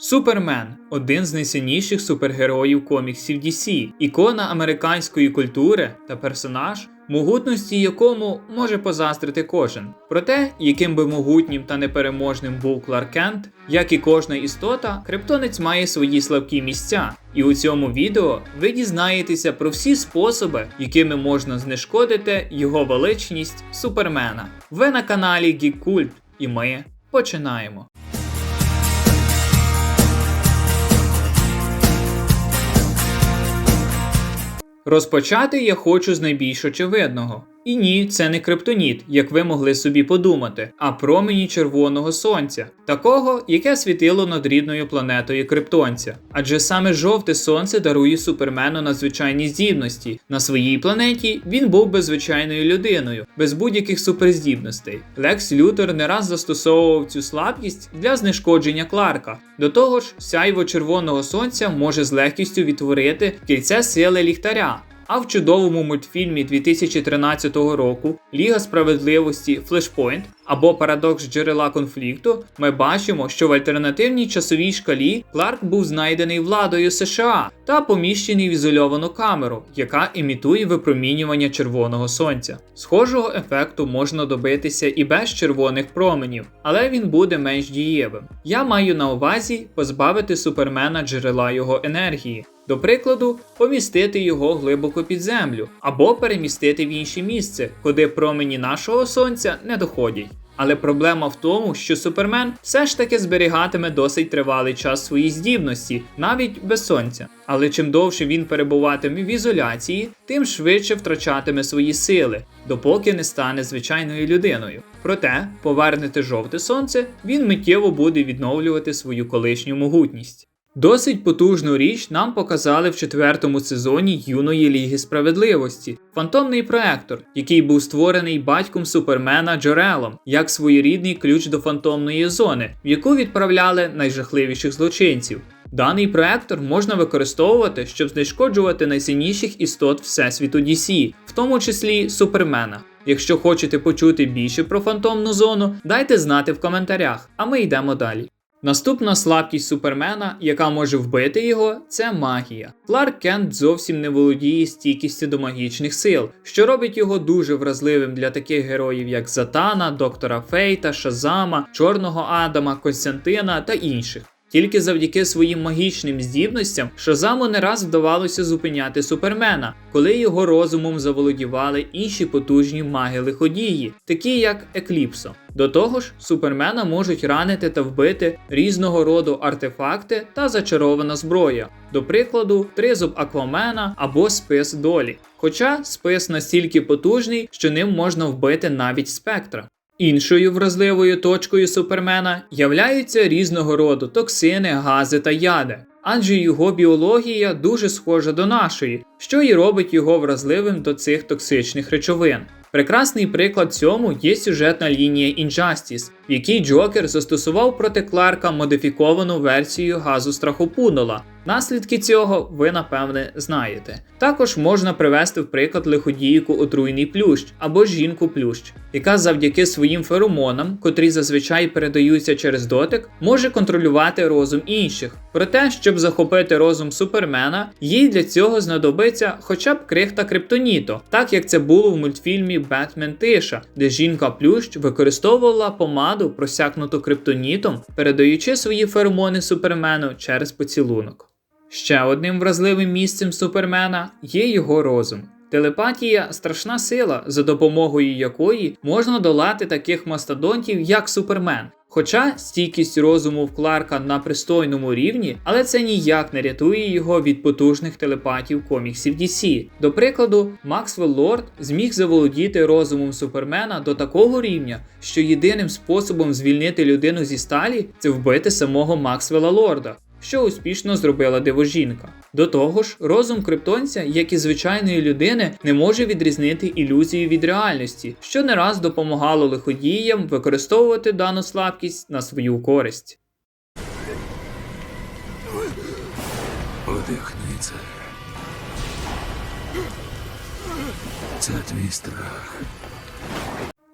Супермен один з найсильніших супергероїв коміксів DC, ікона американської культури та персонаж, могутності якому може позаздрити кожен. Про те, яким би могутнім та непереможним був Кларк Кент, як і кожна істота, криптонець має свої слабкі місця. І у цьому відео ви дізнаєтеся про всі способи, якими можна знешкодити його величність Супермена. Ви на каналі Geek Cult, і ми починаємо. Розпочати я хочу з найбільш очевидного. І ні, це не криптоніт, як ви могли собі подумати, а промені червоного сонця, такого, яке світило над рідною планетою Криптонця. Адже саме жовте сонце дарує супермену надзвичайні здібності. На своїй планеті він був би звичайною людиною, без будь-яких суперздібностей. Лекс Лютер не раз застосовував цю слабкість для знешкодження Кларка. До того ж, сяйво червоного сонця може з легкістю відтворити кільце сили ліхтаря. А в чудовому мультфільмі 2013 року Ліга справедливості Flashpoint або Парадокс джерела конфлікту ми бачимо, що в альтернативній часовій шкалі Кларк був знайдений владою США та поміщений в ізольовану камеру, яка імітує випромінювання червоного сонця. Схожого ефекту можна добитися і без червоних променів, але він буде менш дієвим. Я маю на увазі позбавити супермена джерела його енергії. До прикладу, помістити його глибоко під землю або перемістити в інше місце, куди промені нашого сонця не доходять. Але проблема в тому, що Супермен все ж таки зберігатиме досить тривалий час свої здібності, навіть без сонця. Але чим довше він перебуватиме в ізоляції, тим швидше втрачатиме свої сили, допоки не стане звичайною людиною. Проте, повернете жовте сонце, він миттєво буде відновлювати свою колишню могутність. Досить потужну річ нам показали в четвертому сезоні юної Ліги Справедливості фантомний проектор, який був створений батьком Супермена Джорелом як своєрідний ключ до фантомної зони, в яку відправляли найжахливіших злочинців. Даний проектор можна використовувати, щоб знешкоджувати найсильніших істот Всесвіту DC, в тому числі Супермена. Якщо хочете почути більше про фантомну зону, дайте знати в коментарях, а ми йдемо далі. Наступна слабкість Супермена, яка може вбити його, це магія. Кларк Кент зовсім не володіє стійкістю до магічних сил, що робить його дуже вразливим для таких героїв, як Затана, Доктора Фейта, Шазама, Чорного Адама, Константина та інших. Тільки завдяки своїм магічним здібностям Шазаму не раз вдавалося зупиняти Супермена, коли його розумом заволодівали інші потужні маги лиходії, такі як Екліпсо. До того ж, Супермена можуть ранити та вбити різного роду артефакти та зачарована зброя, до прикладу, тризуб Аквамена або спис долі. Хоча спис настільки потужний, що ним можна вбити навіть спектра. Іншою вразливою точкою Супермена являються різного роду токсини, гази та яди, адже його біологія дуже схожа до нашої, що і робить його вразливим до цих токсичних речовин. Прекрасний приклад цьому є сюжетна лінія Injustice, в якій Джокер застосував проти Кларка модифіковану версію газу страхопунола. Наслідки цього ви напевне знаєте. Також можна привести в приклад лиходійку отруйний плющ або жінку плющ, яка завдяки своїм феромонам, котрі зазвичай передаються через дотик, може контролювати розум інших. Проте, щоб захопити розум супермена, їй для цього знадобиться хоча б крихта криптоніто, так як це було в мультфільмі Бетмен Тиша, де жінка плющ використовувала помаду, просякнуту криптонітом, передаючи свої феромони супермену через поцілунок. Ще одним вразливим місцем супермена є його розум. Телепатія страшна сила, за допомогою якої можна долати таких мастодонтів, як Супермен. Хоча стійкість розуму в Кларка на пристойному рівні, але це ніяк не рятує його від потужних телепатів коміксів DC. До прикладу, Максвелл Лорд зміг заволодіти розумом Супермена до такого рівня, що єдиним способом звільнити людину зі сталі це вбити самого Максвелла Лорда що успішно зробила дивожінка. До того ж, розум криптонця, як і звичайної людини, не може відрізнити ілюзію від реальності, що не раз допомагало лиходіям використовувати дану слабкість на свою користь. Одихни це. Це твій страх.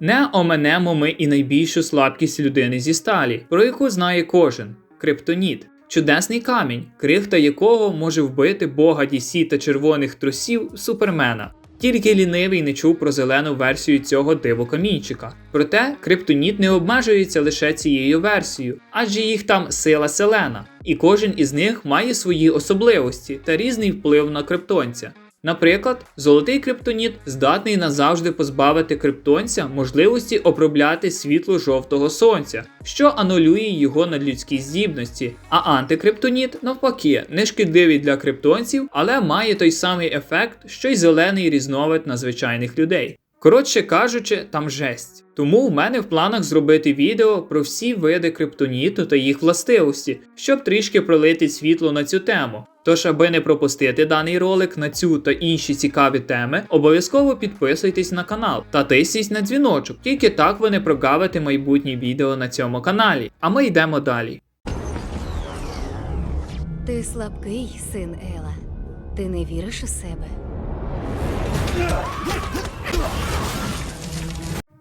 Не оминемо ми і найбільшу слабкість людини зі сталі, про яку знає кожен криптоніт. Чудесний камінь, крихта якого може вбити бога DC та червоних трусів Супермена. Тільки лінивий не чув про зелену версію цього дивокамінчика. Проте криптоніт не обмежується лише цією версією, адже їх там сила селена, і кожен із них має свої особливості та різний вплив на криптонця. Наприклад, золотий криптоніт здатний назавжди позбавити криптонця можливості обробляти світло жовтого сонця, що анулює його надлюдські здібності. А антикриптоніт, навпаки, не шкідливий для криптонців, але має той самий ефект, що й зелений різновид на звичайних людей. Коротше кажучи, там жесть. Тому в мене в планах зробити відео про всі види криптоніту та їх властивості, щоб трішки пролити світло на цю тему. Тож, аби не пропустити даний ролик на цю та інші цікаві теми, обов'язково підписуйтесь на канал та тисніть на дзвіночок, тільки так ви не прогавите майбутні відео на цьому каналі. А ми йдемо далі. Ти слабкий, син Ела. Ти не віриш у себе.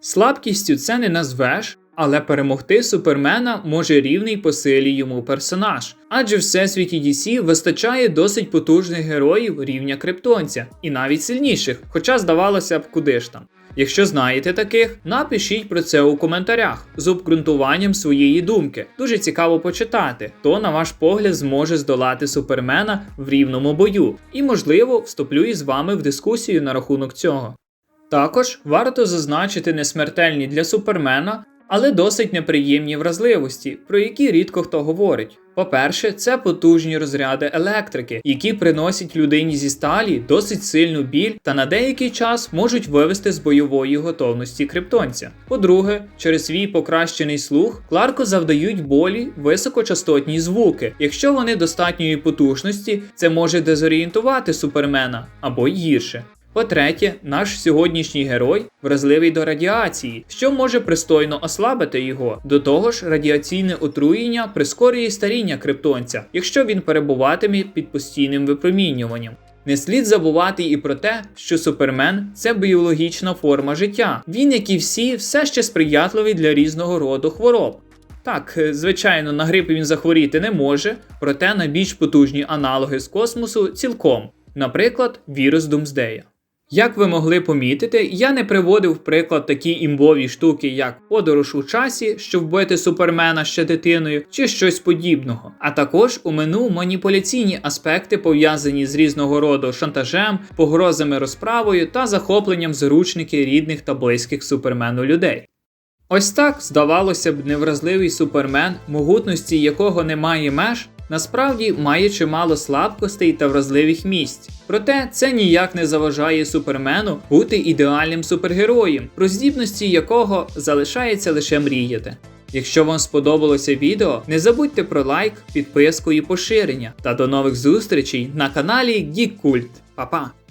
Слабкістю це не назвеш, але перемогти супермена може рівний по силі йому персонаж. Адже в всесвіті DC вистачає досить потужних героїв рівня криптонця, і навіть сильніших, хоча здавалося б, куди ж там. Якщо знаєте таких, напишіть про це у коментарях з обґрунтуванням своєї думки. Дуже цікаво почитати, хто, на ваш погляд, зможе здолати супермена в рівному бою, і, можливо, вступлю із вами в дискусію на рахунок цього. Також варто зазначити несмертельні для супермена, але досить неприємні вразливості, про які рідко хто говорить. По-перше, це потужні розряди електрики, які приносять людині зі сталі досить сильну біль та на деякий час можуть вивести з бойової готовності криптонця. По-друге, через свій покращений слух Кларку завдають болі високочастотні звуки. Якщо вони достатньої потужності, це може дезорієнтувати супермена або гірше. По-третє, наш сьогоднішній герой вразливий до радіації, що може пристойно ослабити його. До того ж, радіаційне отруєння прискорює старіння криптонця, якщо він перебуватиме під постійним випромінюванням. Не слід забувати і про те, що супермен це біологічна форма життя. Він, як і всі, все ще сприятливий для різного роду хвороб. Так, е, звичайно, на грип він захворіти не може, проте на більш потужні аналоги з космосу цілком, наприклад, вірус Думсдея. Як ви могли помітити, я не приводив в приклад такі імбові штуки, як подорож у часі, щоб вбити супермена ще дитиною, чи щось подібного. А також уминув маніпуляційні аспекти, пов'язані з різного роду шантажем, погрозами розправою та захопленням заручників рідних та близьких супермену людей. Ось так, здавалося б, невразливий супермен, могутності якого немає меж, насправді має чимало слабкостей та вразливих місць. Проте це ніяк не заважає супермену бути ідеальним супергероєм, про здібності якого залишається лише мріяти. Якщо вам сподобалося відео, не забудьте про лайк, підписку і поширення. Та до нових зустрічей на каналі Geek Cult. Па-па!